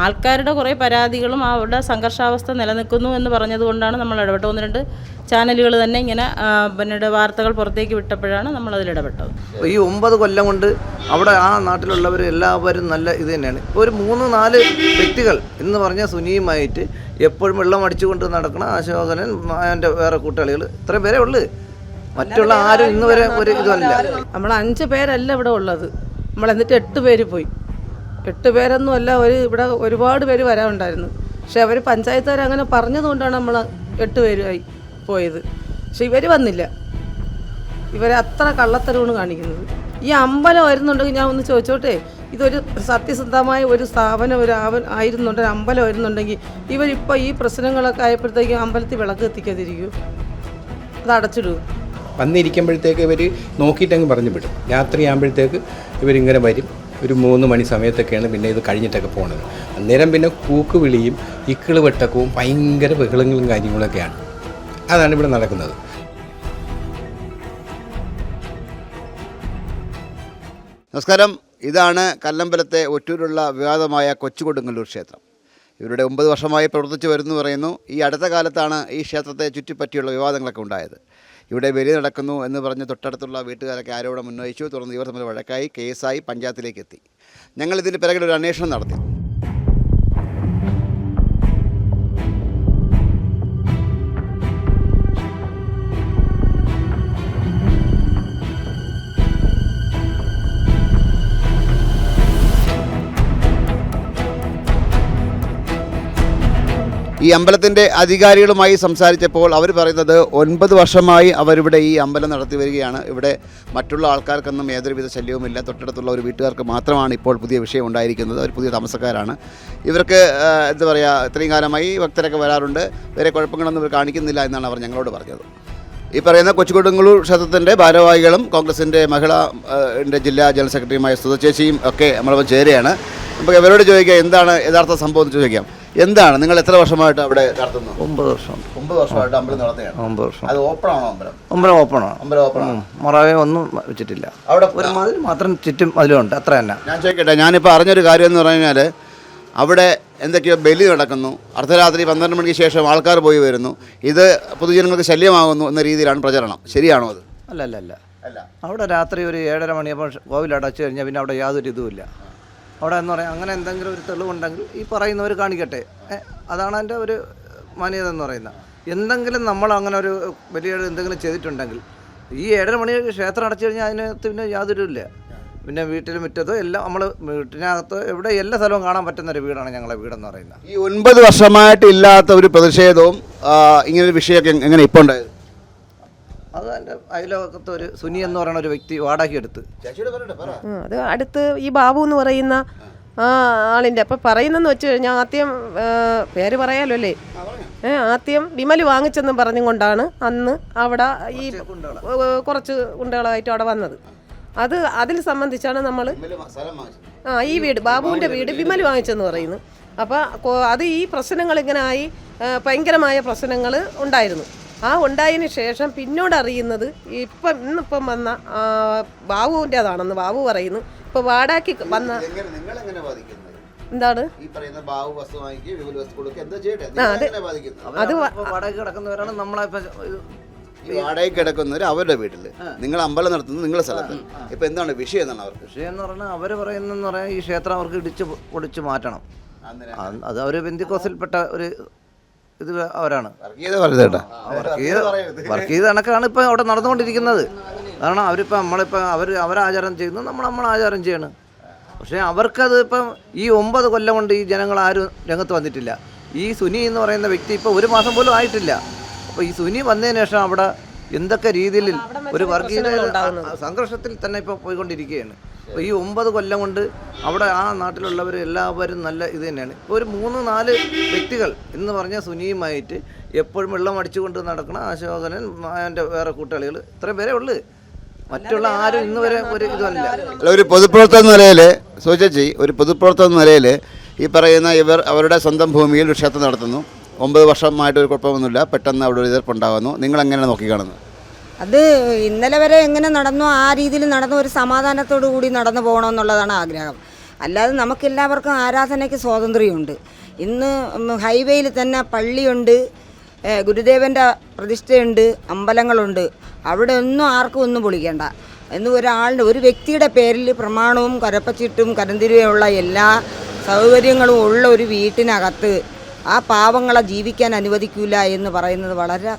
ആൾക്കാരുടെ കുറേ പരാതികളും അവരുടെ സംഘർഷാവസ്ഥ നിലനിൽക്കുന്നു എന്ന് പറഞ്ഞതുകൊണ്ടാണ് നമ്മൾ ഇടപെട്ടത് ഒന്ന് രണ്ട് ചാനലുകൾ തന്നെ ഇങ്ങനെ പിന്നീട് വാർത്തകൾ പുറത്തേക്ക് വിട്ടപ്പോഴാണ് നമ്മൾ അതിൽ ഇടപെട്ടത്. ഈ ഒമ്പത് കൊല്ലം കൊണ്ട് അവിടെ ആ നാട്ടിലുള്ളവർ എല്ലാവരും നല്ല ഇത് തന്നെയാണ്. ഇപ്പോൾ ഒരു മൂന്ന് നാല് വ്യക്തികൾ എന്ന് പറഞ്ഞ സുനിയുമായിട്ട് എപ്പോഴും വെള്ളം അടിച്ചുകൊണ്ട് നടക്കണ അശോകനൻ എന്റെ വേറെ കൂട്ടാളികൾ ഇത്രയും പേരേ ഉള്ളു. മറ്റുള്ള ആരും ഇന്ന് വരെ ഒരു ഇതല്ല നമ്മൾ അഞ്ച് പേരല്ല ഇവിടെ ഉള്ളത്. നമ്മൾ എന്നിട്ട് എട്ട് പേര് പോയി. എട്ട് പേരൊന്നും അല്ല ഒരു ഇവിടെ ഒരുപാട് പേര് വരാനുണ്ടായിരുന്നു പക്ഷെ അവർ പഞ്ചായത്തുകാർ അങ്ങനെ പറഞ്ഞതുകൊണ്ടാണ് നമ്മൾ എട്ട് പേരുമായി പോയത്. പക്ഷെ ഇവർ വന്നില്ല. ഇവരെ അത്ര കള്ളത്തരവാണ് കാണിക്കുന്നത്. ഈ അമ്പലം വരുന്നുണ്ടെങ്കിൽ ഞാൻ ഒന്ന് ചോദിച്ചോട്ടെ? ഇതൊരു സത്യസന്ധമായ ഒരു സ്ഥാപനം ഒരു ആവൻ ആയിരുന്നുണ്ട് ഒരു അമ്പലം വരുന്നുണ്ടെങ്കിൽ ഇവരിപ്പോൾ ഈ പ്രശ്നങ്ങളൊക്കെ ആയപ്പോഴത്തേക്കും അമ്പലത്തിൽ വിളക്ക് എത്തിക്കാതിരിക്കൂ അത് അടച്ചിടൂ. വന്നിരിക്കുമ്പോഴത്തേക്ക് ഇവർ നോക്കിയിട്ടങ്ങ് പറഞ്ഞു വിടും. രാത്രിയാകുമ്പോഴത്തേക്ക് ഇവരിങ്ങനെ വരും. ഒരു മൂന്ന് മണി സമയത്തൊക്കെയാണ് പിന്നെ ഇത് കഴിഞ്ഞിട്ടൊക്കെ പോകുന്നത് അന്നേരം പിന്നെ കൂക്ക് വിളിയും ഇക്കിൾ വെട്ടക്കവും ഭയങ്കര ബഹളങ്ങളും കാര്യങ്ങളൊക്കെയാണ്. അതാണ് ഇവിടെ നടക്കുന്നത്. നമസ്കാരം. ഇതാണ് കല്ലമ്പലത്തെ ഒറ്റൂരുള്ള വിവാദമായ കൊച്ചുകൊടുങ്ങല്ലൂർ ക്ഷേത്രം. ഇവരുടെ ഒമ്പത് വർഷമായി പ്രവർത്തിച്ചു വരുന്നു പറയുന്നു. ഈ അടുത്ത കാലത്താണ് ഈ ക്ഷേത്രത്തെ ചുറ്റിപ്പറ്റിയുള്ള വിവാദങ്ങളൊക്കെ ഉണ്ടായത്. ഇവിടെ ബലി നടക്കുന്നു എന്ന് പറഞ്ഞ് തൊട്ടടുത്തുള്ള വീട്ടുകാരൊക്കെ ആരോപണം ഉന്നയിച്ചു. തുടർന്ന് ഇവർ തമ്മിൽ വഴക്കായി കേസായി പഞ്ചായത്തിലേക്ക് എത്തി. ഞങ്ങൾ ഇതിന് പിറകിൽ ഒരു അന്വേഷണം നടത്തി. ഈ അമ്പലത്തിന്റെ അധികാരികളുമായി സംസാരിച്ചപ്പോൾ അവർ പറയുന്നത് ഒൻപത് വർഷമായി അവരിവിടെ ഈ അമ്പലം നടത്തി വരികയാണ്. ഇവിടെ മറ്റുള്ള ആൾക്കാർക്കൊന്നും യാതൊരുവിധ ശല്യവുമില്ല. തൊട്ടടുത്തുള്ള ഒരു വീട്ടുകാർക്ക് മാത്രമാണ് ഇപ്പോൾ പുതിയ വിഷയം ഉണ്ടായിരിക്കുന്നത്. അവർ പുതിയ താമസക്കാരാണ്. ഇവർക്ക് എന്താ പറയുക ഇത്രയും കാലമായി ഭക്തരൊക്കെ വരാറുണ്ട്. വേറെ കുഴപ്പങ്ങളൊന്നും ഇവർ കാണിക്കുന്നില്ല എന്നാണ് അവർ ഞങ്ങളോട് പറഞ്ഞത്. ഈ പറയുന്ന കൊച്ചുകൊടുങ്ങല്ലൂർ ക്ഷേത്രത്തിന്റെ ഭാരവാഹികളും കോൺഗ്രസിന്റെ മഹിളാ ജില്ലാ ജനറൽ സെക്രട്ടറിയുമായ സുധചേച്ചിയും ഒക്കെ നമ്മളിപ്പോൾ ചേരുകയാണ്. നമുക്ക് ഇവരോട് ചോദിക്കാം എന്താണ് യഥാർത്ഥ സംഭവം എന്ന് ചോദിക്കാം. എന്താണ്? നിങ്ങൾ എത്ര വർഷമായിട്ട് അവിടെ നടത്തുന്നു? ഒമ്പത് വർഷം. ഒമ്പത് വർഷമായിട്ട് അമ്പലം നടത്തുകയാണ്. ഒമ്പത് വർഷം. അത് ഓപ്പൺ ആണോ അമ്പലം ഓപ്പൺ ആണ് അമ്പലം ഓപ്പൺ ആണ് മറവേ ഒന്നും വെച്ചിട്ടില്ല. അവിടെ ഒരു മതിൽ മാത്രം ചുറ്റും അതിലുണ്ട്. അത്ര തന്നെ ഞാൻ ചോദിക്കട്ടെ ഞാനിപ്പോൾ അറിഞ്ഞൊരു കാര്യം എന്ന് പറഞ്ഞു കഴിഞ്ഞാൽ അവിടെ എന്തൊക്കെയോ ബലി നടക്കുന്നു. അർദ്ധരാത്രി പന്ത്രണ്ട് മണിക്ക് ശേഷം ആൾക്കാർ പോയി വരുന്നു. ഇത് പൊതുജനങ്ങൾക്ക് ശല്യമാകുന്നു എന്ന രീതിയിലാണ് പ്രചരണം. ശരിയാണോ അത്? അല്ല അല്ല അല്ല. അല്ല. അവിടെ രാത്രി ഒരു ഏഴര മണിയപ്പോൾ കോവിൽ അടച്ചു കഴിഞ്ഞാൽ പിന്നെ അവിടെ യാതൊരു ഇതുമില്ല. അവിടെ എന്ന് പറയാം അങ്ങനെ എന്തെങ്കിലും ഒരു തെളിവുണ്ടെങ്കിൽ ഈ പറയുന്നവർ കാണിക്കട്ടെ. അതാണ് എന്റെ ഒരു മാന്യത എന്ന് പറയുന്നത്. എന്തെങ്കിലും നമ്മൾ അങ്ങനെ ഒരു വലിയ എന്തെങ്കിലും ചെയ്തിട്ടുണ്ടെങ്കിൽ ഈ ഏഴര മണി ക്ഷേത്രം അടച്ചു കഴിഞ്ഞാൽ അതിനകത്ത് പിന്നെ യാതൊരു ഇല്ല പിന്നെ വീട്ടിൽ മുറ്റത്തോ എല്ലാം നമ്മൾ വീട്ടിനകത്ത് എവിടെ എല്ലാ സ്ഥലവും കാണാൻ പറ്റുന്ന ഒരു വീടാണ് ഞങ്ങളെ വീടെന്ന് പറയുന്നത്. ഈ ഒൻപത് വർഷമായിട്ട് ഇല്ലാത്ത ഒരു പ്രതിഷേധവും ഇങ്ങനെ ഇങ്ങനൊരു വിഷയമൊക്കെ എങ്ങനെ ഇപ്പോൾ ഉണ്ടായത് അത് എന്റെ അയലോകത്ത് ഒരു സുനി എന്ന് പറയുന്ന ഒരു വ്യക്തി വാടക എടുത്ത്. അത് അടുത്ത് ഈ ബാബു എന്ന് പറയുന്ന ആ ആളിന്റെ അപ്പം പറയുന്നെന്ന് വെച്ച് കഴിഞ്ഞാൽ ആദ്യം പേര് പറയാലോ അല്ലേ? ഏഹ് ആദ്യം വിമൽ വാങ്ങിച്ചെന്നും പറഞ്ഞുകൊണ്ടാണ് അന്ന് അവിടെ ഈ കുറച്ച് കുണ്ടകളായിട്ട് അവിടെ വന്നത്. അത് അതിൽ സംബന്ധിച്ചാണ് നമ്മൾ ആ ഈ വീട് ബാബുവിന്റെ വീട് വിമൽ വാങ്ങിച്ചെന്ന് പറയുന്നു. അപ്പോൾ അത് ഈ പ്രശ്നങ്ങൾ ഇങ്ങനെ ആയി ഭയങ്കരമായ പ്രശ്നങ്ങൾ ഉണ്ടായിരുന്നു. ആ ഉണ്ടായതിന് ശേഷം പിന്നോട് അറിയുന്നത് ഇപ്പം ഇന്നിപ്പം വന്ന ബാബുവിന്റെതാണെന്ന് ബാബു പറയുന്നു. ഇപ്പോൾ വാടാക്കി വന്ന എന്താണ്? ഈ പറയുന്ന ബാബു വസ്തു വാങ്ങിക്കുക വിപുൽ വസ്തു കൊടുക്കുക എന്താ ചെയ്യട്ടെ? ആ, അത് വാടകയ്ക്ക് കിടക്കുന്നവർ അവരുടെ വീട്ടിൽ നിങ്ങൾ അമ്പലം നടത്തുന്നത് നിങ്ങളുടെ സ്ഥലത്ത്. ഇപ്പൊ എന്താണ് വിഷയം എന്നാണ് അവർക്ക്? വിഷയം എന്ന് പറഞ്ഞാൽ അവർ പറയുന്ന പറഞ്ഞാൽ ഈ ക്ഷേത്രം അവർക്ക് ഇടിച്ച് പൊടിച്ച് മാറ്റണം. അത് അവർ അവർ ബന്ധിക്കോസിൽപ്പെട്ട ഒരു ഇത് അവരാണ്. ചെയ്ത വർക്ക് ചെയ്ത് കണക്കാണ് ഇപ്പൊ അവിടെ നടന്നുകൊണ്ടിരിക്കുന്നത്. കാരണം അവരിപ്പോ നമ്മളിപ്പോ അവർ അവരാചാരം ചെയ്യുന്നു നമ്മൾ നമ്മൾ ആചാരം ചെയ്യണം. പക്ഷേ അവർക്കത് ഇപ്പം ഈ ഒമ്പത് കൊല്ലം കൊണ്ട് ഈ ജനങ്ങൾ ആരും രംഗത്ത് വന്നിട്ടില്ല. ഈ സുനി എന്ന് പറയുന്ന വ്യക്തി ഇപ്പോൾ ഒരു മാസം പോലും ആയിട്ടില്ല. അപ്പോൾ ഈ സുനി വന്നതിന് ശേഷം അവിടെ എന്തൊക്കെ രീതിയിൽ ഒരു വർഗീയ സംഘർഷത്തിൽ തന്നെ ഇപ്പോൾ പോയിക്കൊണ്ടിരിക്കുകയാണ്. അപ്പോൾ ഈ ഒമ്പത് കൊല്ലം കൊണ്ട് അവിടെ ആ നാട്ടിലുള്ളവർ എല്ലാവരും നല്ല ഇത് തന്നെയാണ്. ഇപ്പോൾ ഒരു മൂന്ന് നാല് വ്യക്തികൾ എന്ന് പറഞ്ഞ സുനിയുമായിട്ട് എപ്പോഴും വെള്ളം അടിച്ചുകൊണ്ട് നടക്കണം അശോകനൻ എന്റെ വേറെ കൂട്ടാളികൾ ഇത്രയും പേരേ ഉള്ളൂ. മറ്റുള്ള ആരും ഇന്ന് വരെ ഒരു ഇതല്ല അല്ല ഒരു പൊതുപ്രവർത്തക എന്ന നിലയിൽ സൂചിച്ചി ഒരു പൊതുപ്രവർത്തക എന്ന നിലയിൽ ഈ പറയുന്ന ഇവർ അവരുടെ സ്വന്തം ഭൂമിയിൽ ഒരു ക്ഷേത്രം നടത്തുന്നു. ഒമ്പത് വർഷമായിട്ട് ഒരു കുഴപ്പമൊന്നുമില്ല. പെട്ടെന്ന് അവിടെ ഒരു എതിർപ്പുണ്ടാകുന്നു നിങ്ങൾ എങ്ങനെയാണ് നോക്കിക്കാണുന്നത്? അത് ഇന്നലെ വരെ എങ്ങനെ നടന്നു ആ രീതിയിൽ നടന്നു ഒരു സമാധാനത്തോടു കൂടി നടന്നു പോകണമെന്നുള്ളതാണ് ആഗ്രഹം. അല്ലാതെ നമുക്കെല്ലാവർക്കും ആരാധനയ്ക്ക് സ്വാതന്ത്ര്യമുണ്ട്. ഇന്ന് ഹൈവേയിൽ തന്നെ പള്ളിയുണ്ട് ഗുരുദേവന്റെ പ്രതിഷ്ഠയുണ്ട് അമ്പലങ്ങളുണ്ട്. അവിടെ ഒന്നും ആർക്കും ഒന്നും പൊളിക്കേണ്ട. എന്ന് ഒരാളുടെ ഒരു വ്യക്തിയുടെ പേരിൽ പ്രമാണവും കരപ്പച്ചിട്ടും കരന്തിരുവയുള്ള എല്ലാ സൗകര്യങ്ങളും ഉള്ള ഒരു വീട്ടിനകത്ത് ആ പാവങ്ങളെ ജീവിക്കാൻ അനുവദിക്കില്ല എന്ന് പറയുന്നത് വളരെ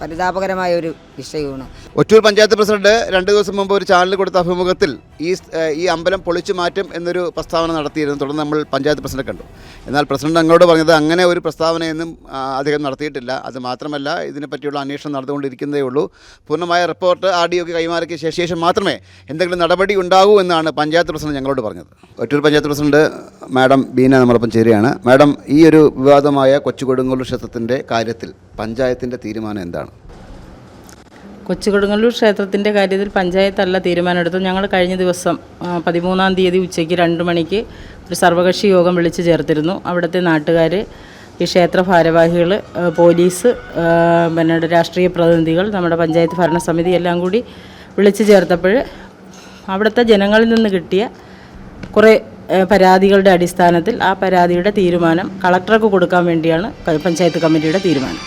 പരിതാപകരമായ ഒരു വിഷയമാണ്. ഒറ്റൂർ പഞ്ചായത്ത് പ്രസിഡന്റ് രണ്ട് ദിവസം മുമ്പ് ഒരു ചാനലിൽ കൊടുത്ത അഭിമുഖത്തിൽ ഈ ഈ അമ്പലം പൊളിച്ചു മാറ്റും എന്നൊരു പ്രസ്താവന നടത്തിയിരുന്നു. തുടർന്ന് നമ്മൾ പഞ്ചായത്ത് പ്രസിഡന്റ് കണ്ടു. എന്നാൽ പ്രസിഡന്റ് അങ്ങോട്ട് പറഞ്ഞത് അങ്ങനെ ഒരു പ്രസ്താവനയൊന്നും അദ്ദേഹം നടത്തിയിട്ടില്ല. അത് മാത്രമല്ല ഇതിനെപ്പറ്റിയുള്ള അന്വേഷണം നടന്നുകൊണ്ടിരിക്കുന്നതേ ഉള്ളൂ. പൂർണമായ റിപ്പോർട്ട് ആർ ഡി ഒക്കെ കൈമാറിയ ശേഷം മാത്രമേ എന്തെങ്കിലും നടപടി ഉണ്ടാകൂ എന്നാണ് പഞ്ചായത്ത് പ്രസിഡന്റ് ഞങ്ങളോട് പറഞ്ഞത്. ഒറ്റൂർ പഞ്ചായത്ത് പ്രസിഡന്റ് മാഡം ബീന നമ്മളൊപ്പം ചേരുകയാണ്. മാഡം ഈ ഒരു വിവാദമായ കൊച്ചുകൊടുങ്ങൂർ ക്ഷേത്രത്തിന്റെ കാര്യത്തിൽ പഞ്ചായത്തിന്റെ തീരുമാനം എന്താണ്? കൊച്ചുകൊടുങ്ങല്ലൂർ ക്ഷേത്രത്തിന്റെ കാര്യത്തിൽ പഞ്ചായത്തല്ല തീരുമാനമെടുത്തു ഞങ്ങൾ കഴിഞ്ഞ ദിവസം പതിമൂന്നാം തീയതി ഉച്ചയ്ക്ക് രണ്ട് മണിക്ക് ഒരു സർവകക്ഷി യോഗം വിളിച്ചു ചേർത്തിരുന്നു. അവിടുത്തെ നാട്ടുകാർ ഈ ക്ഷേത്ര ഭാരവാഹികൾ പോലീസ് പിന്നെ രാഷ്ട്രീയ പ്രതിനിധികൾ നമ്മുടെ പഞ്ചായത്ത് ഭരണസമിതി എല്ലാം കൂടി വിളിച്ചു ചേർത്തപ്പോൾ അവിടുത്തെ ജനങ്ങളിൽ നിന്ന് കിട്ടിയ കുറേ പരാതികളുടെ അടിസ്ഥാനത്തിൽ ആ പരാതിയുടെ തീരുമാനം കളക്ടർക്ക് കൊടുക്കാൻ വേണ്ടിയാണ് പഞ്ചായത്ത് കമ്മിറ്റിയുടെ തീരുമാനം.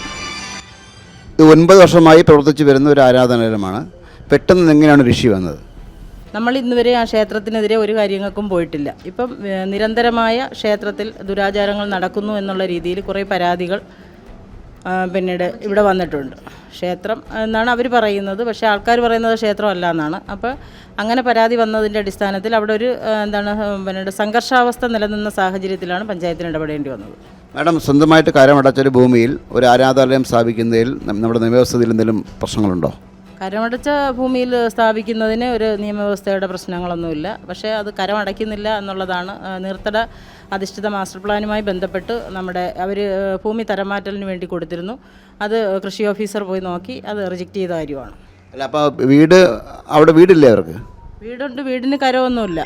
ഒൻപത് വർഷമായി പ്രവർത്തിച്ചു വരുന്ന ഒരു ആരാധനാലയമാണ്. പെട്ടെന്ന് എങ്ങനെയാണ് ഋഷി വന്നത്? നമ്മൾ ഇന്നുവരെ ആ ക്ഷേത്രത്തിനെതിരെ ഒരു കാര്യങ്ങൾക്കും പോയിട്ടില്ല. ഇപ്പം നിരന്തരമായ ക്ഷേത്രത്തിൽ ദുരാചാരങ്ങൾ നടക്കുന്നു എന്നുള്ള രീതിയിൽ കുറേ പരാതികൾ പിന്നീട് ഇവിടെ വന്നിട്ടുണ്ട്. ക്ഷേത്രം എന്നാണ് അവർ പറയുന്നത്. പക്ഷേ ആൾക്കാർ പറയുന്നത് ക്ഷേത്രമല്ല എന്നാണ്. അപ്പോൾ അങ്ങനെ പരാതി വന്നതിന്റെ അടിസ്ഥാനത്തിൽ അവിടെ ഒരു എന്താണ് പിന്നീട് സംഘർഷാവസ്ഥ നിലനിന്ന സാഹചര്യത്തിലാണ് പഞ്ചായത്തിന് ഇടപെടേണ്ടി വന്നത്. മാഡം സ്വന്തമായിട്ട് കരമടച്ചൊരു ഭൂമിയിൽ ഒരു ആരാധാലയം സ്ഥാപിക്കുന്നതിൽ നമ്മുടെ നിയമവ്യവസ്ഥയിൽ എന്തെങ്കിലും പ്രശ്നങ്ങളുണ്ടോ? കരമടച്ച ഭൂമിയിൽ സ്ഥാപിക്കുന്നതിന് ഒരു നിയമവ്യവസ്ഥയുടെ പ്രശ്നങ്ങളൊന്നുമില്ല. പക്ഷേ അത് കരമടയ്ക്കുന്നില്ല എന്നുള്ളതാണ് നീർത്തട അധിഷ്ഠിത മാസ്റ്റർ പ്ലാനുമായി ബന്ധപ്പെട്ട് നമ്മുടെ അവർ ഭൂമി തരംമാറ്റലിന് വേണ്ടി കൊടുത്തിരുന്നു. അത് കൃഷി ഓഫീസർ പോയി നോക്കി അത് റിജക്റ്റ് ചെയ്ത കാര്യമാണ്. അല്ല അപ്പോൾ വീട് അവിടെ വീടില്ലേ അവർക്ക്? വീടുണ്ട് വീടിന് കരമൊന്നുമില്ല.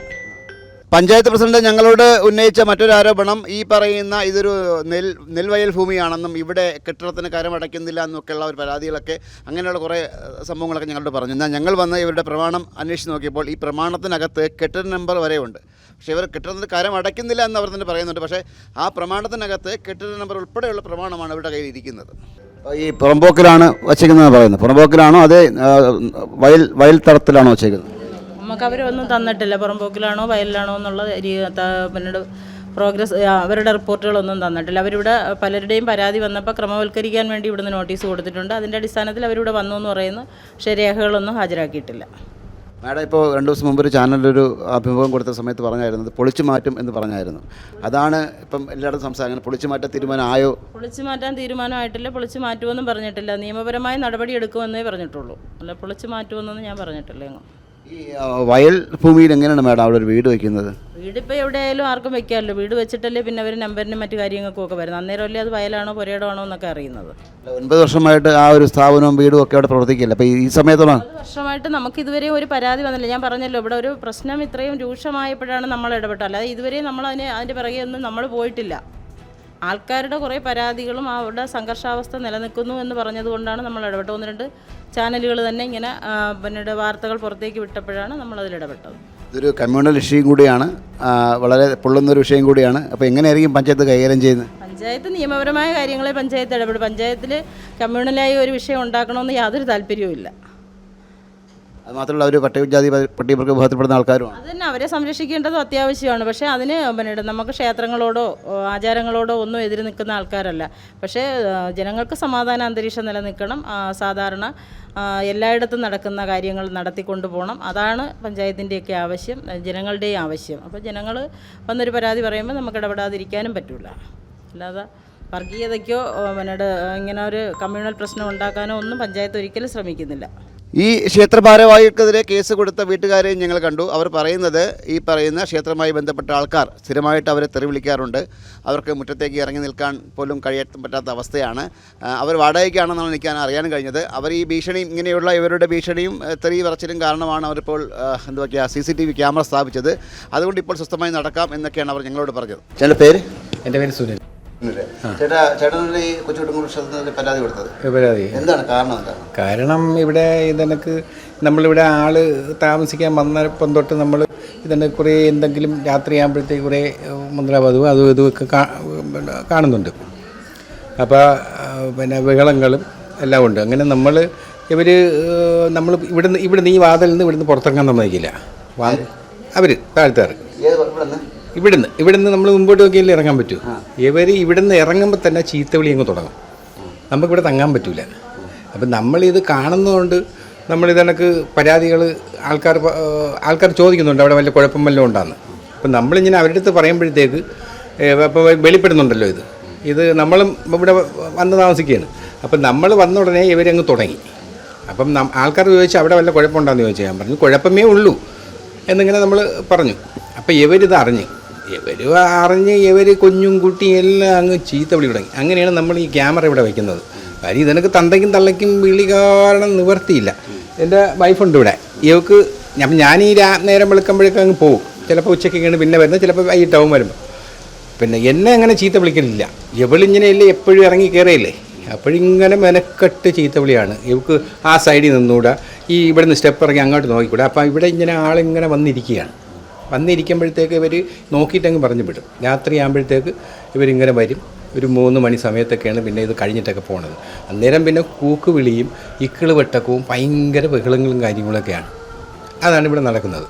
പഞ്ചായത്ത് പ്രസിഡന്റ് ഞങ്ങളോട് ഉന്നയിച്ച മറ്റൊരു ആരോപണം ഈ പറയുന്ന ഇതൊരു നെൽ നെൽവയൽ ഭൂമിയാണെന്നും ഇവിടെ കെട്ടിടത്തിന് കരമടയ്ക്കുന്നില്ല എന്നൊക്കെയുള്ള ഒരു പരാതികളൊക്കെ അങ്ങനെയുള്ള കുറേ സംഭവങ്ങളൊക്കെ ഞങ്ങളോട് പറഞ്ഞു. എന്നാൽ ഞങ്ങൾ വന്ന് ഇവരുടെ പ്രമാണം അന്വേഷിച്ച് നോക്കിയപ്പോൾ ഈ പ്രമാണത്തിനകത്ത് കെട്ടിട നമ്പർ വരെ ഉണ്ട്. പക്ഷേ ഇവർ കെട്ടിടത്തിന് കരം അടയ്ക്കുന്നില്ല എന്ന് അവർ തന്നെ പറയുന്നുണ്ട്. പക്ഷേ ആ പ്രമാണത്തിനകത്ത് കെട്ടിട നമ്പർ ഉൾപ്പെടെയുള്ള പ്രമാണമാണ് ഇവരുടെ കയ്യിൽ ഇരിക്കുന്നത്. ഈ പുറമ്പോക്കിലാണ് വച്ചേക്കുന്നത് പറയുന്നത്. പുറമ്പോക്കിലാണോ അതേ വയൽ വയൽ തടത്തിലാണോ വച്ചേക്കുന്നത് നമുക്ക് അവരൊന്നും തന്നിട്ടില്ല പുറമ്പോക്കിലാണോ വയലിലാണോ എന്നുള്ള പിന്നെ പിന്നീട് പ്രോഗ്രസ് അവരുടെ റിപ്പോർട്ടുകളൊന്നും തന്നിട്ടില്ല. അവരിവിടെ പലരുടെയും പരാതി വന്നപ്പോൾ ക്രമവൽക്കരിക്കാൻ വേണ്ടി ഇവിടുന്ന് നോട്ടീസ് കൊടുത്തിട്ടുണ്ട്. അതിന്റെ അടിസ്ഥാനത്തിൽ അവരിവിടെ വന്നു എന്ന് പറയുന്നു പക്ഷേ രേഖകളൊന്നും ഹാജരാക്കിയിട്ടില്ല. മാഡം ഇപ്പോൾ രണ്ട് ദിവസം മുമ്പ് ഒരു ചാനലിലൊരു അഭിമുഖം കൊടുത്ത സമയത്ത് പറഞ്ഞായിരുന്നു പൊളിച്ചു മാറ്റും എന്ന് പറഞ്ഞായിരുന്നു. അതാണ് ഇപ്പം എല്ലായിടത്തും സംസാരിക്കുന്നത്. പൊളിച്ചു മാറ്റാൻ തീരുമാനം ആയോ പൊളിച്ചു മാറ്റാൻ തീരുമാനമായിട്ടില്ല. പൊളിച്ചു മാറ്റുമെന്നും പറഞ്ഞിട്ടില്ല. നിയമപരമായ നടപടി എടുക്കുമെന്നേ പറഞ്ഞിട്ടുള്ളൂ. അല്ല പൊളിച്ചു മാറ്റുമെന്നൊന്നും ഞാൻ പറഞ്ഞിട്ടില്ല ഈ വയൽ ഭൂമിയിൽ എങ്ങനെയാണ് മാഡം അവിടെ ഒരു വീട് വെക്കുന്നത്? വീടിപ്പോൾ എവിടെയായാലും ആർക്കും വെക്കാമല്ലോ. വീട് വെച്ചിട്ടല്ലേ പിന്നെ അവർ നമ്പറിനും മറ്റു കാര്യങ്ങൾക്കും ഒക്കെ വരുന്നത്. അന്നേരമല്ലേ അത് വയലാണോ പുരയിടമാണോ എന്നൊക്കെ അറിയുന്നത്. ഒൻപത് വർഷമായിട്ട് ആ ഒരു സ്ഥാപനവും വീടും ഒക്കെ അവിടെ പ്രവർത്തിക്കില്ല. അപ്പോൾ ഈ സമയത്തോളം? വർഷമായിട്ട് നമുക്ക് ഇതുവരെ ഒരു പരാതി വന്നില്ല. ഞാൻ പറഞ്ഞല്ലോ ഇവിടെ ഒരു പ്രശ്നം ഇത്രയും രൂക്ഷമായപ്പോഴാണ് നമ്മൾ ഇടപെട്ടത്. അല്ലാതെ ഇതുവരെ നമ്മൾ അതിന് അതിന്റെ പിറകെ ഒന്നും നമ്മൾ പോയിട്ടില്ല. ആൾക്കാരുടെ കുറേ പരാതികളും അവിടെ സംഘർഷാവസ്ഥ നിലനിൽക്കുന്നു എന്ന് പറഞ്ഞതുകൊണ്ടാണ് നമ്മൾ ഇടപെട്ടത്. ഒന്ന് രണ്ട് ചാനലുകൾ തന്നെ ഇങ്ങനെ പിന്നീട് വാർത്തകൾ പുറത്തേക്ക് വിട്ടപ്പോഴാണ് നമ്മൾ അതിൽ ഇടപെട്ടത്. ഇതൊരു കമ്മ്യൂണൽ ഇഷ്യൂ കൂടിയാണ്. വളരെ പൊള്ളുന്ന ഒരു വിഷയം കൂടിയാണ്. അപ്പോൾ എങ്ങനെയായിരിക്കും പഞ്ചായത്ത് കൈകാര്യം ചെയ്യുന്നത്? പഞ്ചായത്ത് നിയമപരമായ കാര്യങ്ങളെ പഞ്ചായത്ത് ഇടപെടും. പഞ്ചായത്തിൽ കമ്മ്യൂണലായി ഒരു വിഷയം ഉണ്ടാക്കണമെന്ന് യാതൊരു താല്പര്യവും ഇല്ല അത് മാത്രമല്ല അവർ പട്ടികജാതി പട്ടികവർഗ വിഭാഗത്തിൽപ്പെടുന്ന ആൾക്കാരും അത് തന്നെ അവരെ സംരക്ഷിക്കേണ്ടതും അത്യാവശ്യമാണ്. പക്ഷേ അതിന് പിന്നെ നമുക്ക് ക്ഷേത്രങ്ങളോടോ ആചാരങ്ങളോടോ ഒന്നും എതിര് നിൽക്കുന്ന ആൾക്കാരല്ല. പക്ഷേ ജനങ്ങൾക്ക് സമാധാന അന്തരീക്ഷം നിലനിൽക്കണം. സാധാരണ എല്ലായിടത്തും നടക്കുന്ന കാര്യങ്ങൾ നടത്തിക്കൊണ്ടു പോകണം. അതാണ് പഞ്ചായത്തിന്റെയൊക്കെ ആവശ്യം ജനങ്ങളുടെയും ആവശ്യം. അപ്പോൾ ജനങ്ങൾ വന്നൊരു പരാതി പറയുമ്പോൾ നമുക്ക് ഇടപെടാതിരിക്കാനും പറ്റില്ല അല്ലാതെ വർഗീയതയ്ക്കോ പിന്നീട് ഇങ്ങനെ ഒരു കമ്മ്യൂണൽ പ്രശ്നം ഉണ്ടാക്കാനോ ഒന്നും പഞ്ചായത്ത് ഒരിക്കലും ശ്രമിക്കുന്നില്ല. ഈ ക്ഷേത്ര ഭാരവാഹികൾക്കെതിരെ കേസ് കൊടുത്ത വീട്ടുകാരെയും ഞങ്ങൾ കണ്ടു. അവർ പറയുന്നത് ഈ പറയുന്ന ക്ഷേത്രമായി ബന്ധപ്പെട്ട ആൾക്കാർ സ്ഥിരമായിട്ട് അവരെ തെറി വിളിക്കാറുണ്ട്. അവർക്ക് മുറ്റത്തേക്ക് ഇറങ്ങി നിൽക്കാൻ പോലും കഴിയാൻ പറ്റാത്ത അവസ്ഥയാണ്. അവർ വാടകയ്ക്കാണെന്നാണ് എനിക്ക് അറിയാൻ കഴിഞ്ഞത്. അവർ ഈ ഭീഷണിയും ഇങ്ങനെയുള്ള ഇവരുടെ ഭീഷണിയും തെറി വിറച്ചിലും കാരണമാണ് അവരിപ്പോൾ ആ, പറയുക C C T V camera സ്ഥാപിച്ചത്. അതുകൊണ്ട് ഇപ്പോൾ സ്വസ്ഥമായി നടക്കാം എന്നൊക്കെയാണ് അവർ ഞങ്ങളോട് പറഞ്ഞത്. ചില പേര്? എന്റെ പേര് സുനിൽ. ചേട്ടാ ചേട്ടനല്ലേ ഈ കൊച്ചുകുട്ടം ക്ഷേത്രത്തിൽ പരാതി കൊടുത്തത്. പരാതി? എന്താണ് കാരണം എന്താണ്? കാരണം ഇവിടെ ഇതെനക്ക് നമ്മളിവിടെ ആൾ താമസിക്കാൻ വന്നപ്പം തൊട്ട് നമ്മൾ ഇതിന് കുറേ എന്തെങ്കിലും രാത്രിയാകുമ്പോഴത്തേക്ക് കുറേ മുദ്രാവാദവും അതും ഇതും ഒക്കെ കാ- കാണുന്നുണ്ട്. അപ്പോൾ പിന്നെ ബഹളങ്ങളും എല്ലാം ഉണ്ട്. അങ്ങനെ നമ്മൾ ഇവർ നമ്മൾ ഇവിടുന്ന് ഇവിടുന്ന് ഈ വാതിൽ നിന്ന് ഇവിടുന്ന് പുറത്തിറങ്ങാൻ സമ്മതിക്കില്ല. അവർ താഴ്ത്താറ്. ഇവിടുന്ന് ഇവിടുന്ന് നമ്മൾ മുമ്പോട്ട് നോക്കിയാലേ ഇറങ്ങാൻ പറ്റൂ. ഇവർ ഇവിടുന്ന് ഇറങ്ങുമ്പോൾ തന്നെ ചീത്തവിളി അങ്ങ് തുടങ്ങും. നമുക്കിവിടെ തങ്ങാൻ പറ്റൂല. അപ്പം നമ്മളിത് കാണുന്നതുകൊണ്ട് നമ്മളിതണക്ക് പരാതികൾ ആൾക്കാർ ആൾക്കാർ ചോദിക്കുന്നുണ്ട് അവിടെ വല്ല കുഴപ്പം വല്ലതും ഉണ്ടാന്ന്. അപ്പം നമ്മളിങ്ങനെ അവരുടെ അടുത്ത് പറയുമ്പോഴത്തേക്ക് അപ്പോൾ വെളിപ്പെടുന്നുണ്ടല്ലോ ഇത്. ഇത് നമ്മളും ഇവിടെ വന്ന് താമസിക്കുകയാണ്. അപ്പം നമ്മൾ വന്ന ഉടനെ ഇവരങ്ങ് തുടങ്ങി. അപ്പം ആൾക്കാർ ചോദിച്ചു അവിടെ വല്ല കുഴപ്പമുണ്ടാന്ന് ചോദിച്ചു ഞാൻ പറഞ്ഞു കുഴപ്പമേ ഉള്ളൂ എന്നിങ്ങനെ നമ്മൾ പറഞ്ഞു. അപ്പം ഇവരിത് അറിഞ്ഞ്. ഇവർ അറിഞ്ഞ് ഇവർ കുഞ്ഞും കുട്ടിയും എല്ലാം അങ്ങ് ചീത്ത വിളി തുടങ്ങി. അങ്ങനെയാണ് നമ്മൾ ഈ ക്യാമറ ഇവിടെ വയ്ക്കുന്നത് കാര്യം ഇതെനിക്ക് തന്തയ്ക്കും തള്ളയ്ക്കും വിളി കാരണം നിവർത്തിയില്ല. എന്റെ വൈഫുണ്ട് ഇവിടെ. ഇവക്ക് അപ്പം ഞാൻ ഈ നേരം വെളുക്കുമ്പോഴേക്കും അങ്ങ് പോകും ചിലപ്പോൾ ഉച്ചയ്ക്ക് ഉച്ചയ്ക്കൊക്കെയാണ് പിന്നെ വരുന്നത് ചിലപ്പോൾ വൈകിട്ടാവും വരുമ്പോൾ പിന്നെ എന്നെ അങ്ങനെ ചീത്ത വിളിക്കലില്ല. ഇവളിങ്ങനെയല്ലേ എപ്പോഴും ഇറങ്ങി കയറിയല്ലേ അപ്പോഴിങ്ങനെ മെനക്കെട്ട് ചീത്ത വിളിയാണ്. ഇവക്ക് ആ സൈഡിൽ നിന്നുകൂടെ ഈ ഇവിടെ നിന്ന് സ്റ്റെപ്പ് ഇറങ്ങി അങ്ങോട്ട് നോക്കിക്കൂടെ. അപ്പോൾ ഇവിടെ ഇങ്ങനെ ആളിങ്ങനെ വന്നിരിക്കുകയാണ്. വന്നിരിക്കുമ്പോഴത്തേക്ക് ഇവർ നോക്കിയിട്ടങ്ങ് പറഞ്ഞു വിടും. രാത്രി ആകുമ്പോഴത്തേക്ക് ഇവരിങ്ങനെ വരും. ഒരു മൂന്ന് മണി സമയത്തൊക്കെയാണ് പിന്നെ ഇത് കഴിഞ്ഞിട്ടൊക്കെ പോണത്. അന്നേരം പിന്നെ കൂക്ക് വിളിയും ഇക്കിൾ വെട്ടക്കവും ഭയങ്കര ബഹളങ്ങളും കാര്യങ്ങളൊക്കെയാണ്. അതാണ് ഇവിടെ നടക്കുന്നത്.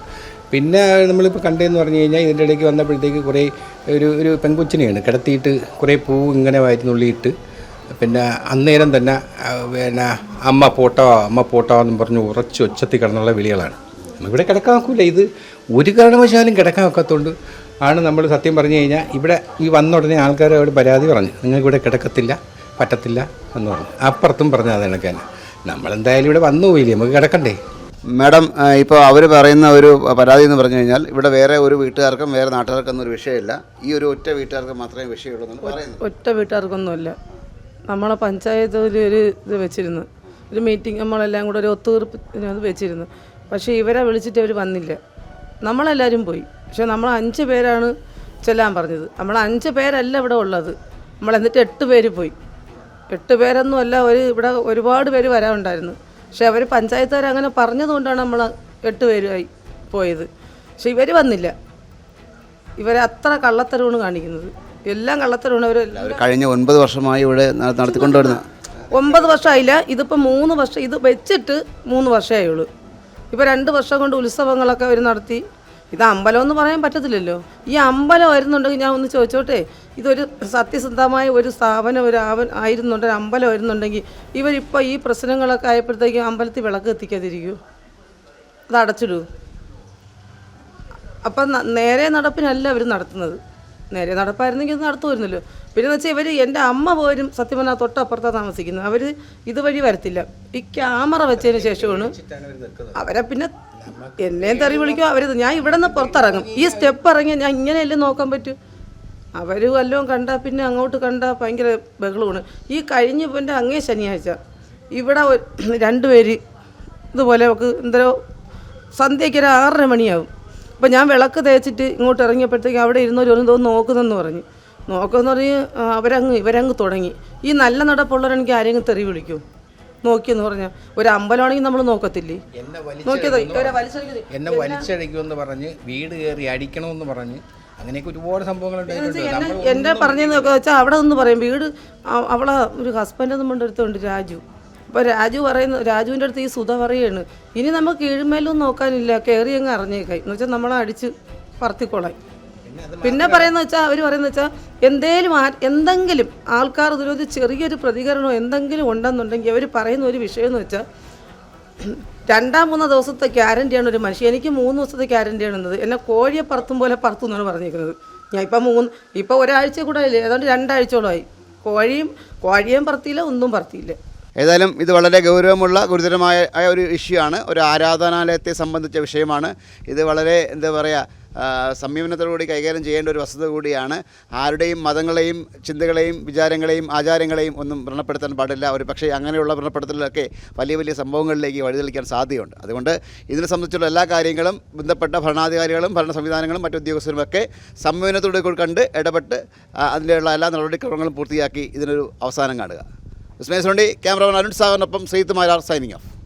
പിന്നെ നമ്മളിപ്പോൾ കണ്ടതെന്ന് പറഞ്ഞു കഴിഞ്ഞാൽ ഇതിന്റെ ഇടയ്ക്ക് വന്നപ്പോഴത്തേക്ക് കുറേ ഒരു ഒരു പെൺകൊച്ചിനെയാണ് കിടത്തിയിട്ട് കുറേ പൂ ഇങ്ങനെ വായിരുന്നുള്ളിയിട്ട് പിന്നെ അന്നേരം തന്നെ പിന്നെ അമ്മ പോട്ടോ അമ്മ പോട്ടോ എന്നും പറഞ്ഞ് ഉറച്ച് ഒച്ചത്തി കിടന്നുള്ള വിളികളാണ്. ഇവിടെ കിടക്കാൻ ഒക്കില്ല. ഇത് ഒരു കാരണവശാലും കിടക്കാൻ ഒക്കത്തുകൊണ്ട് ആണ് നമ്മൾ സത്യം പറഞ്ഞു കഴിഞ്ഞാൽ ഇവിടെ ഈ വന്ന ഉടനെ ആൾക്കാരോട് പരാതി പറഞ്ഞു. നിങ്ങൾക്ക് ഇവിടെ കിടക്കത്തില്ല പറ്റത്തില്ല എന്ന് പറഞ്ഞു. അപ്പുറത്തും പറഞ്ഞു അത് കണക്ക് തന്നെ. നമ്മളെന്തായാലും ഇവിടെ വന്നു പോയില്ലേ? നമുക്ക് കിടക്കണ്ടേ? മാഡം ഇപ്പോൾ അവർ പറയുന്ന ഒരു പരാതി എന്ന് പറഞ്ഞു കഴിഞ്ഞാൽ ഇവിടെ വേറെ ഒരു വീട്ടുകാർക്കും വേറെ നാട്ടുകാർക്കൊന്നും ഒരു വിഷയമില്ല. ഈ ഒരു ഒറ്റ വീട്ടുകാർക്ക് മാത്രമേ വിഷയമുള്ളൂ എന്ന് പറയുന്നത്. ഒറ്റ വീട്ടുകാർക്കൊന്നുമില്ല. നമ്മളെ പഞ്ചായത്തിൽ ഒരു ഇത് വെച്ചിരുന്നു. ഒരു മീറ്റിംഗ് നമ്മളെല്ലാം കൂടെ ഒരു ഒത്തുതീർപ്പ് വെച്ചിരുന്നു. പക്ഷേ ഇവരെ വിളിച്ചിട്ട് അവർ വന്നില്ല. നമ്മളെല്ലാവരും പോയി. പക്ഷേ നമ്മൾ അഞ്ച് പേരാണ് ചെല്ലാൻ പറഞ്ഞത്. നമ്മൾ അഞ്ച് പേരല്ല ഇവിടെ ഉള്ളത്. നമ്മൾ എന്നിട്ട് എട്ട് പേര് പോയി. എട്ട് പേരൊന്നും അല്ല ഒരു ഇവിടെ ഒരുപാട് പേര് വരാനുണ്ടായിരുന്നു. പക്ഷെ അവർ പഞ്ചായത്തുകാർ അങ്ങനെ പറഞ്ഞതുകൊണ്ടാണ് നമ്മൾ എട്ട് പേരുമായി പോയത്. പക്ഷെ ഇവർ വന്നില്ല. ഇവരെ അത്ര കള്ളത്തരവാണ് കാണിക്കുന്നത്. എല്ലാം കള്ളത്തരവാണ് അവർ കഴിഞ്ഞ ഒൻപത് വർഷമായി ഇവിടെ നടത്തിക്കൊണ്ടുവരുന്ന നടത്തിക്കൊണ്ട് വരുന്ന ഒമ്പത് വർഷമായില്ല. ഇതിപ്പോൾ മൂന്ന് വർഷം ഇത് വെച്ചിട്ട് മൂന്ന് വർഷമേ ഉള്ളൂ ഇപ്പോൾ രണ്ട് വർഷം കൊണ്ട് ഉത്സവങ്ങളൊക്കെ അവർ നടത്തി. ഇത് അമ്പലം എന്ന് പറയാൻ പറ്റത്തില്ലല്ലോ. ഈ അമ്പലം ആയിരുന്നുണ്ടെങ്കിൽ ഞാൻ ഒന്ന് ചോദിച്ചോട്ടെ? ഇതൊരു സത്യസന്ധമായ ഒരു സ്ഥാപനം ഒരു ആവൻ ആയിരുന്നുണ്ടെങ്കിൽ അമ്പലം ആയിരുന്നുണ്ടെങ്കിൽ ഇവരിപ്പോൾ ഈ പ്രശ്നങ്ങളൊക്കെ ആയപ്പോഴത്തേക്കും അമ്പലത്തിൽ വിളക്ക് എത്തിക്കാതിരിക്കൂ അത് അടച്ചിടൂ. അപ്പം നേരെ നടപ്പിനല്ല അവർ നടത്തുന്നത്. നേരെ നടപ്പായിരുന്നെങ്കിൽ ഇത് നടത്തുമായിരുന്നല്ലോ. പിന്നെ വെച്ചാൽ ഇവർ എന്റെ അമ്മ പോലും സത്യം പറഞ്ഞാൽ തൊട്ടപ്പുറത്താണ് താമസിക്കുന്നത്. അവർ ഇതുവഴി വരത്തില്ല. ഈ ക്യാമറ വെച്ചതിന് ശേഷമാണ് അവരെ പിന്നെ എന്നെയും തെറി വിളിക്കും അവർ ഞാൻ ഇവിടെ നിന്ന് പുറത്തിറങ്ങും. ഈ സ്റ്റെപ്പ് ഇറങ്ങി ഞാൻ ഇങ്ങനെയല്ലേ നോക്കാൻ പറ്റൂ? അവർ വല്ലതും കണ്ടാൽ പിന്നെ അങ്ങോട്ട് കണ്ടാൽ ഭയങ്കര ബഹളമാണ്. ഈ കഴിഞ്ഞ പിന്നെ അങ്ങേ ശനിയാഴ്ച ഇവിടെ രണ്ടുപേര് ഇതുപോലെ അവൾക്ക് എന്തോ സന്ധ്യയ്ക്ക് ഒരു ആറര മണിയാവും. അപ്പോൾ ഞാൻ വിളക്ക് തേച്ചിട്ട് ഇങ്ങോട്ട് ഇറങ്ങിയപ്പോഴത്തേക്ക് അവിടെ ഇരുന്നൊരു ഒന്ന് നോക്കുന്നെന്ന് പറഞ്ഞു. നോക്കുമെന്ന് പറഞ്ഞ് അവരങ്ങ് ഇവരങ്ങ് തുടങ്ങി. ഈ നല്ല നടപ്പുള്ളവരെനിക്ക് ആരെങ്കിലും തെറി വിളിക്കൂ? നോക്കിയെന്ന് പറഞ്ഞാൽ ഒരു അമ്പലമാണെങ്കിൽ നമ്മൾ നോക്കത്തില്ലേ? എന്നെ വലിച്ചടിക്കുമെന്ന് പറഞ്ഞ് വീട് കയറി അടിക്കണമെന്ന് പറഞ്ഞ് അങ്ങനെയൊക്കെ ഒരുപാട് സംഭവങ്ങൾ എന്റെ പറഞ്ഞതെന്നൊക്കെ വെച്ചാൽ അവിടെ നിന്ന് പറയും വീട് അവളെ ഒരു ഹസ്ബൻഡ് ഒന്നും കൊണ്ടെടുത്തോണ്ട് രാജു. അപ്പോൾ രാജു പറയുന്ന രാജുവിന്റെ അടുത്ത് ഈ സുധ പറയാണ് ഇനി നമുക്ക് കീഴ്മേലും നോക്കാനില്ല കയറി അങ്ങ് അറിഞ്ഞേക്കായി എന്ന് വെച്ചാൽ നമ്മളെ അടിച്ച് പറത്തിക്കോളാം പിന്നെ പറയുന്ന വെച്ചാൽ അവർ പറയുന്ന വെച്ചാൽ എന്തേലും എന്തെങ്കിലും ആൾക്കാർ ഇതിലൊരു ചെറിയൊരു പ്രതികരണമോ എന്തെങ്കിലും ഉണ്ടെന്നുണ്ടെങ്കിൽ അവർ പറയുന്ന ഒരു വിഷയം എന്ന് വെച്ചാൽ രണ്ടാം മൂന്നോ ദിവസത്തെ ഗ്യാരണ്ടിയാണ് ഒരു മനുഷ്യൻ. എനിക്ക് മൂന്ന് ദിവസത്തെ ഗ്യാരണ്ടിയാണ് എന്നത് എന്നെ കോഴിയെ പറത്തും പോലെ പറത്തും എന്നാണ് പറഞ്ഞിരിക്കുന്നത് ഞാൻ ഇപ്പം മൂന്ന് ഇപ്പം ഒരാഴ്ച കൂടെ ആയില്ലേ? ഏതാണ്ട് രണ്ടാഴ്ചയോളമായി. കോഴിയും കോഴിയും പറത്തിയില്ല ഒന്നും പറത്തിയില്ല. ഏതായാലും ഇത് വളരെ ഗൗരവമുള്ള ഗുരുതരമായ ഒരു ഇഷ്യൂ ആണ് ഒരു ആരാധനാലയത്തെ സംബന്ധിച്ച വിഷയമാണ്. ഇത് വളരെ എന്താ പറയുക സംയമനത്തോടുകൂടി കൈകാര്യം ചെയ്യേണ്ട ഒരു വസ്തുത കൂടിയാണ്. ആരുടെയും മതങ്ങളെയും ചിന്തകളെയും വിചാരങ്ങളെയും ആചാരങ്ങളെയും ഒന്നും വ്രണപ്പെടുത്താൻ പാടില്ല. ഒരു പക്ഷേ അങ്ങനെയുള്ള വ്രണപ്പെടുത്തലൊക്കെ വലിയ വലിയ സംഭവങ്ങളിലേക്ക് വഴിതെളിക്കാൻ സാധ്യതയുണ്ട്. അതുകൊണ്ട് ഇതിനെ സംബന്ധിച്ചുള്ള എല്ലാ കാര്യങ്ങളും ബന്ധപ്പെട്ട ഭരണാധികാരികളും ഭരണ സംവിധാനങ്ങളും മറ്റു ഉദ്യോഗസ്ഥരുമൊക്കെ സംയമനത്തോടെ കണ്ട് ഇടപെട്ട് അതിന്റെയുള്ള എല്ലാ നടപടിക്രമങ്ങളും പൂർത്തിയാക്കി ഇതിനൊരു അവസാനം കാണുക. വിസ്മയ ക്യാമറമാൻ അരുൺ സാഗറിനൊപ്പം ശ്രീത്തുമാരാർ സൈനിങ് ഓഫ്.